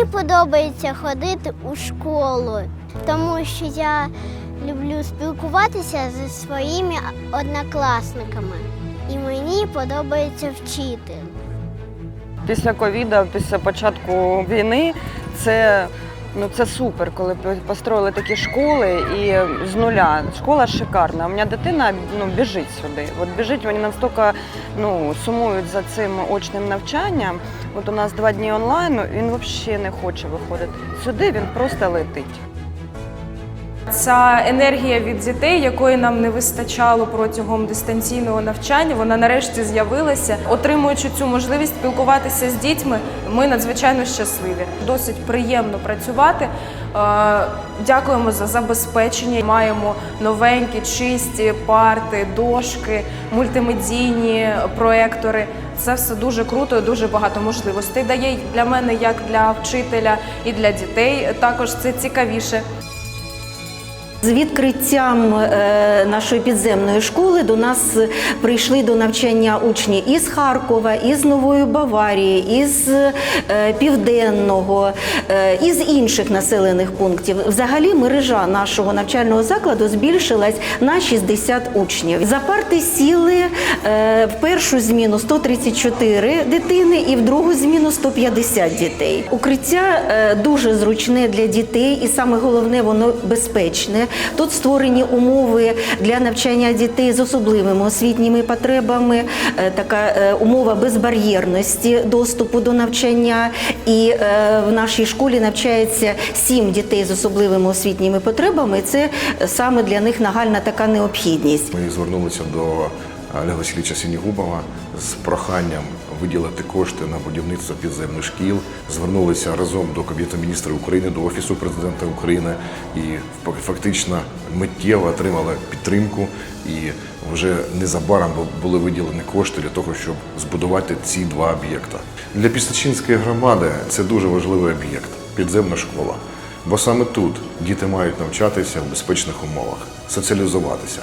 Мені подобається ходити у школу, тому що я люблю спілкуватися зі своїми однокласниками. І мені подобається вчити. Після ковіда, після початку війни, це, ну, це супер, коли построїли такі школи і з нуля. Школа шикарна. У мене дитина ну, біжить сюди. От біжить, вони настільки ну, сумують за цим очним навчанням. От у нас два дні онлайн, він взагалі не хоче виходити. Сюди він просто летить. Ця енергія від дітей, якої нам не вистачало протягом дистанційного навчання, вона нарешті з'явилася. Отримуючи цю можливість спілкуватися з дітьми, ми надзвичайно щасливі. Досить приємно працювати. Е, Дякуємо за забезпечення. Маємо новенькі, чисті парти, дошки, мультимедійні проектори. Це все дуже круто дуже багато можливостей дає для мене, як для вчителя і для дітей. Також це цікавіше. З відкриттям е, нашої підземної школи до нас прийшли до навчання учні із Харкова, із Нової Баварії, із е, Південного, е, із інших населених пунктів. Взагалі мережа нашого навчального закладу збільшилась на 60 учнів. За парти сіли в першу зміну 134 дитини і в другу зміну 150 дітей. Укриття дуже зручне для дітей, і саме головне, воно безпечне. Тут створені умови для навчання дітей з особливими освітніми потребами, е, така е, умова безбар'єрності доступу до навчання. І е, в нашій школі навчається сім дітей з особливими освітніми потребами. Це саме для них нагальна така необхідність. Ми звернулися до Олега Васильовича Сінігубова з проханням виділити кошти на будівництво підземних шкіл. Звернулися разом до Кабінету міністрів України, до Офісу президента України і фактично миттєво отримали підтримку. І вже незабаром були виділені кошти для того, щоб збудувати ці два об'єкта. Для Пісничинської громади це дуже важливий об'єкт підземна школа. Бо саме тут діти мають навчатися в безпечних умовах, соціалізуватися.